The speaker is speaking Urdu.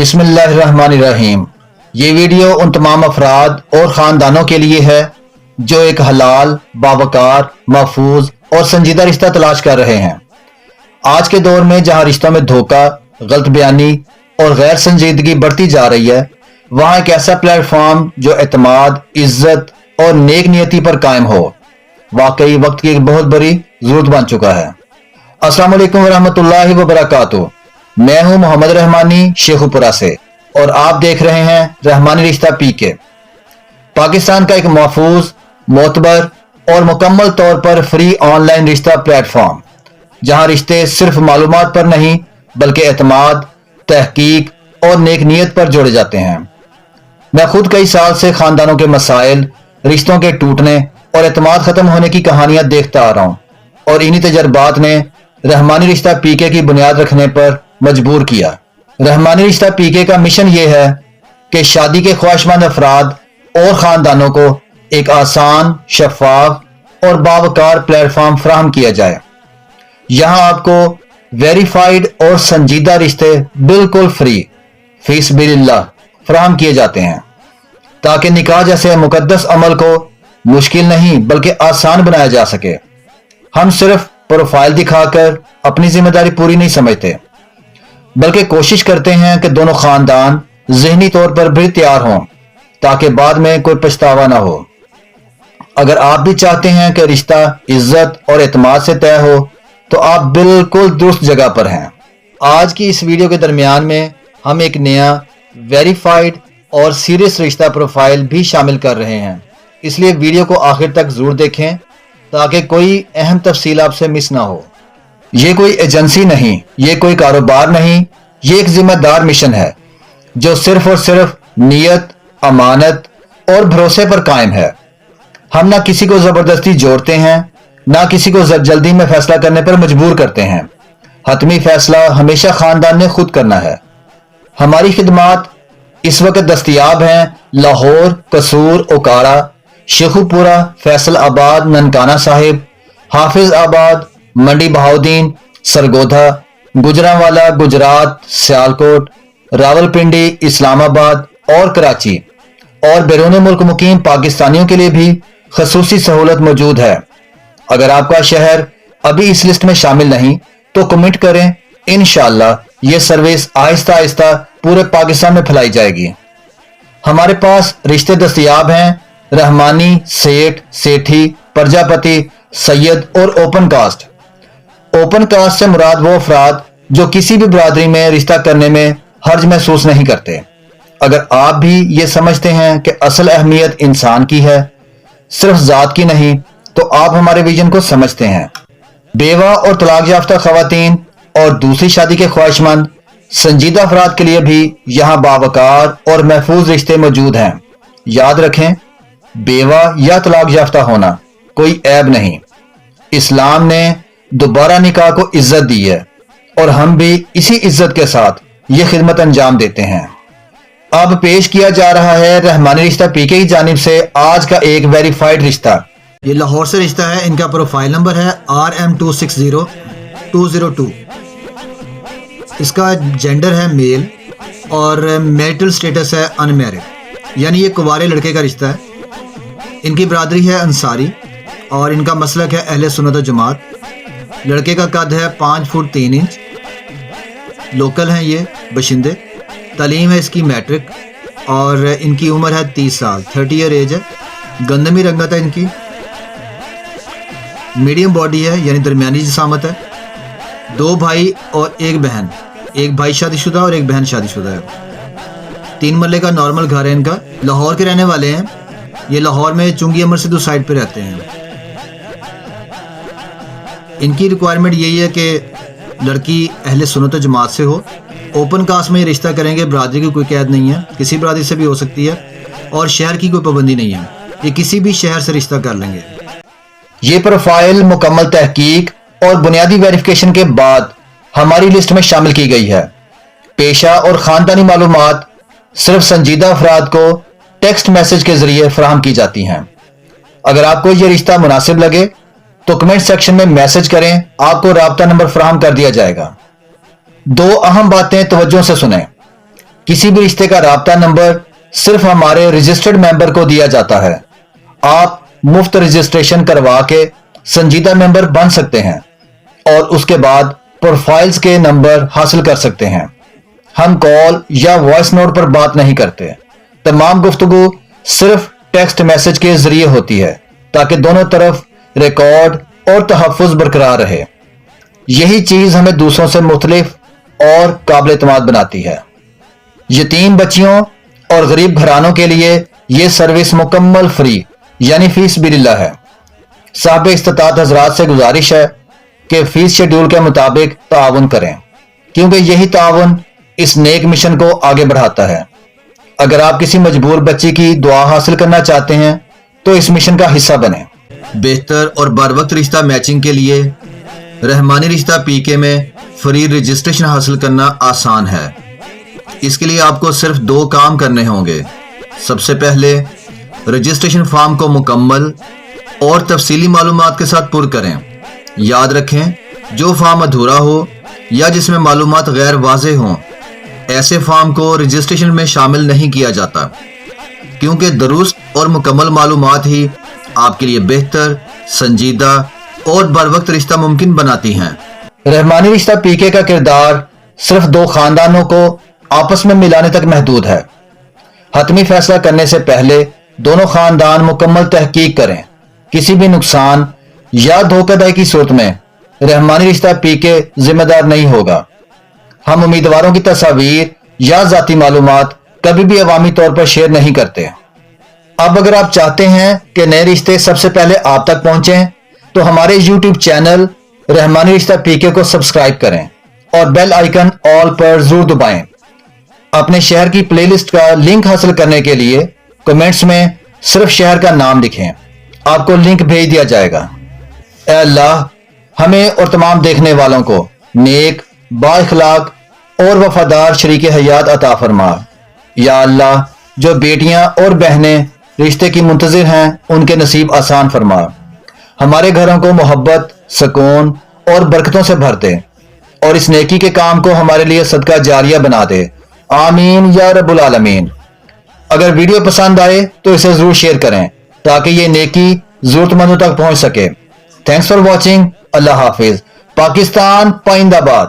بسم اللہ الرحمن الرحیم۔ یہ ویڈیو ان تمام افراد اور خاندانوں کے لیے ہے جو ایک حلال، باوقار، محفوظ اور سنجیدہ رشتہ تلاش کر رہے ہیں۔ آج کے دور میں جہاں رشتوں میں دھوکہ، غلط بیانی اور غیر سنجیدگی بڑھتی جا رہی ہے، وہاں ایک ایسا پلیٹ فارم جو اعتماد، عزت اور نیک نیتی پر قائم ہو، واقعی وقت کی ایک بہت بڑی ضرورت بن چکا ہے۔ السلام علیکم ورحمۃ اللہ وبرکاتہ۔ میں ہوں محمد رحمانی شیخو پورا سے اور آپ دیکھ رہے ہیں رحمانی رشتہ پی کے۔ پاکستان کا ایک محفوظ، معتبر اور مکمل طور پر فری آن لائن رشتہ پلیٹ فارم جہاں رشتے صرف معلومات پر نہیں بلکہ اعتماد، تحقیق اور نیک نیت پر جوڑے جاتے ہیں۔ میں خود کئی سال سے خاندانوں کے مسائل، رشتوں کے ٹوٹنے اور اعتماد ختم ہونے کی کہانیاں دیکھتا آ رہا ہوں اور انہی تجربات نے رحمانی رشتہ پی کے کی بنیاد رکھنے پر مجبور کیا۔ رحمانی رشتہ پی کے کا مشن یہ ہے کہ شادی کے خواہشمند افراد اور خاندانوں کو ایک آسان، شفاف اور باوقار پلیٹ فارم فراہم کیا جائے۔ یہاں آپ کو ویریفائیڈ اور سنجیدہ رشتے بالکل فری، فیس بل اللہ، فراہم کیے جاتے ہیں۔ تاکہ نکاح جیسے مقدس عمل کو مشکل نہیں بلکہ آسان بنایا جا سکے۔ ہم صرف پروفائل دکھا کر اپنی ذمہ داری پوری نہیں سمجھتے۔ بلکہ کوشش کرتے ہیں کہ دونوں خاندان ذہنی طور پر بھی تیار ہوں تاکہ بعد میں کوئی پچھتاوا نہ ہو۔ اگر آپ بھی چاہتے ہیں کہ رشتہ، عزت اور اعتماد سے طے ہو، تو آپ بالکل درست جگہ پر ہیں۔ آج کی اس ویڈیو کے درمیان میں ہم ایک نیا، ویریفائڈ اور سیریس رشتہ پروفائل بھی شامل کر رہے ہیں۔ اس لیے ویڈیو کو آخر تک ضرور دیکھیں تاکہ کوئی اہم تفصیل آپ سے مس نہ ہو۔ یہ کوئی ایجنسی نہیں، یہ کوئی کاروبار نہیں، یہ ایک ذمہ دار مشن ہے، جو صرف اور صرف نیت، امانت اور بھروسے پر قائم ہے۔ ہم نہ کسی کو زبردستی جوڑتے ہیں، نہ کسی کو جلدی میں فیصلہ کرنے پر مجبور کرتے ہیں۔ حتمی فیصلہ ہمیشہ خاندان نے خود کرنا ہے۔ ہماری خدمات اس وقت دستیاب ہیں، لاہور، قصور، اوکارا شیخو پورا فیصل آباد، ننکانہ صاحب، حافظ آباد منڈی بہاؤدین سرگودھا گجرا والا گجرات، سیالکوٹ راول پنڈی اسلام آباد اور کراچی اور بیرون ملک مقیم پاکستانیوں کے لیے بھی خصوصی سہولت موجود ہے۔ اگر آپ کا شہر ابھی اس لسٹ میں شامل نہیں، تو کمنٹ کریں۔ انشاءاللہ یہ سروس آہستہ آہستہ پورے پاکستان میں پھیلائی جائے گی۔ ہمارے پاس رشتے دستیاب ہیں۔ رحمانی سیٹ سیٹھی، پرجاپتی، سید اور اوپن کاسٹ۔ اوپن کاسٹ سے مراد وہ افراد جو کسی بھی برادری میں رشتہ کرنے میں حرج محسوس نہیں کرتے۔ اگر آپ بھی یہ سمجھتے ہیں کہ اصل اہمیت انسان کی ہے، صرف ذات کی نہیں، تو آپ ہمارے ویژن کو سمجھتے ہیں۔ بیوہ اور طلاق یافتہ خواتین اور دوسری شادی کے خواہش مند سنجیدہ افراد کے لیے بھی یہاں باوقار اور محفوظ رشتے موجود ہیں۔ یاد رکھیں، بیوہ یا طلاق یافتہ ہونا کوئی عیب نہیں۔ اسلام نے دوبارہ نکاح کو عزت دی ہے اور ہم بھی اسی عزت کے ساتھ یہ خدمت انجام دیتے ہیں۔ اب پیش کیا جا رہا ہے رحمانی رشتہ پی کے کی جانب سے آج کا ایک ویریفائڈ رشتہ۔ یہ لاہور سے رشتہ ہے، ان کا پروفائل نمبر ہے R M two six zero two zero two اس کا جینڈر ہے میل اور میرٹل سٹیٹس ہے ان میرڈ یعنی یہ کوارے لڑکے کا رشتہ ہے۔ ان کی برادری ہے انصاری اور ان کا مسلک ہے اہل سنت و جماعت۔ لڑکے کا قد ہے پانچ فٹ تین انچ۔ لوکل ہیں یہ بشندے۔ تعلیم ہے اس کی میٹرک اور ان کی عمر ہے تیس سال۔ تھرٹی ایئر ایج ہے۔ گندمی رنگت ہے ان کی۔ میڈیم باڈی ہے یعنی درمیانی جسامت ہے۔ دو بھائی اور ایک بہن۔ ایک بھائی شادی شدہ اور ایک بہن شادی شدہ ہے۔ تین مرلے کا نارمل گھر ہے ان کا۔ لاہور کے رہنے والے ہیں۔ یہ لاہور میں چنگی امر سے دو سائڈ پہ رہتے ہیں۔ ان کی ریکوائرمنٹ یہی ہے کہ لڑکی اہل سنت و جماعت سے ہو۔ اوپن کاسٹ میں یہ رشتہ کریں گے، برادری کی کوئی قید نہیں ہے۔ کسی برادری سے بھی ہو سکتی ہے اور شہر کی کوئی پابندی نہیں ہے۔ یہ کسی بھی شہر سے رشتہ کر لیں گے۔ یہ پروفائل مکمل تحقیق اور بنیادی ویریفیکیشن کے بعد ہماری لسٹ میں شامل کی گئی ہے۔ پیشہ اور خاندانی معلومات صرف سنجیدہ افراد کو ٹیکسٹ میسج کے ذریعے فراہم کی جاتی ہیں۔ اگر آپ کو یہ رشتہ مناسب لگے تو کمنٹ سیکشن میں میسج کریں، آپ کو رابطہ نمبر فراہم کر دیا جائے گا۔ دو اہم باتیں توجہ سے سنیں۔ کسی بھی رشتے کا رابطہ نمبر صرف ہمارے رجسٹرڈ ممبر کو دیا جاتا ہے۔ آپ مفت رجسٹریشن کروا کے سنجیدہ ممبر بن سکتے ہیں اور اس کے بعد پروفائلز کے نمبر حاصل کر سکتے ہیں۔ ہم کال یا وائس نوٹ پر بات نہیں کرتے۔ تمام گفتگو صرف ٹیکسٹ میسج کے ذریعے ہوتی ہے تاکہ دونوں طرف ریکارڈ اور تحفظ برقرار رہے۔ یہی چیز ہمیں دوسروں سے مختلف اور قابل اعتماد بناتی ہے۔ یتیم بچیوں اور غریب گھرانوں کے لیے یہ سروس مکمل فری یعنی فیس بھی اللہ ہے۔ صاحب استطاعت حضرات سے گزارش ہے کہ فیس شیڈول کے مطابق تعاون کریں، کیونکہ یہی تعاون اس نیک مشن کو آگے بڑھاتا ہے۔ اگر آپ کسی مجبور بچی کی دعا حاصل کرنا چاہتے ہیں، تو اس مشن کا حصہ بنیں۔ بہتر اور بر وقت رشتہ میچنگ کے لیے رحمانی رشتہ پی کے میں فری رجسٹریشن حاصل کرنا آسان ہے۔ اس کے لیے آپ کو صرف دو کام کرنے ہوں گے۔ سب سے پہلے رجسٹریشن فارم کو مکمل اور تفصیلی معلومات کے ساتھ پر کریں۔ یاد رکھیں، جو فارم ادھورا ہو یا جس میں معلومات غیر واضح ہوں، ایسے فارم کو رجسٹریشن میں شامل نہیں کیا جاتا۔ کیونکہ درست اور مکمل معلومات ہی آپ کے لیے بہتر، سنجیدہ اور بر وقت رشتہ ممکن بناتی ہیں۔ رحمانی رشتہ پی کے کا کردار صرف دو خاندانوں کو آپس میں ملانے تک محدود ہے۔ حتمی فیصلہ کرنے سے پہلے دونوں خاندان مکمل تحقیق کریں۔ کسی بھی نقصان یا دھوکہ دہی کی صورت میں رحمانی رشتہ پی کے ذمہ دار نہیں ہوگا۔ ہم امیدواروں کی تصاویر یا ذاتی معلومات کبھی بھی عوامی طور پر شیئر نہیں کرتے۔ اب اگر آپ چاہتے ہیں کہ نئے رشتے سب سے پہلے آپ تک پہنچیں، تو ہمارے یوٹیوب چینل رحمانی رشتہ پی کے کو سبسکرائب کریں اور بیل آئیکن آل پر ضرور دبائیں۔ اپنے شہر کی پلے لسٹ کا لنک حاصل کرنے کے لیے کمنٹس میں صرف شہر کا نام لکھیں۔ آپ کو لنک بھیج دیا جائے گا۔ اے اللہ، ہمیں اور تمام دیکھنے والوں کو نیک، با اخلاق اور وفادار شریک حیات عطا فرما۔ یا اللہ، جو بیٹیاں اور بہنیں رشتے کی منتظر ہیں، ان کے نصیب آسان فرما۔ ہمارے گھروں کو محبت، سکون اور برکتوں سے بھر دے۔ اور اس نیکی کے کام کو ہمارے لیے صدقہ جاریہ بنا دے۔ آمین یا رب العالمین۔ اگر ویڈیو پسند آئے تو اسے ضرور شیئر کریں تاکہ یہ نیکی ضرورت مندوں تک پہنچ سکے۔ تھینکس فار واچنگ اللہ حافظ۔ پاکستان پائند آباد۔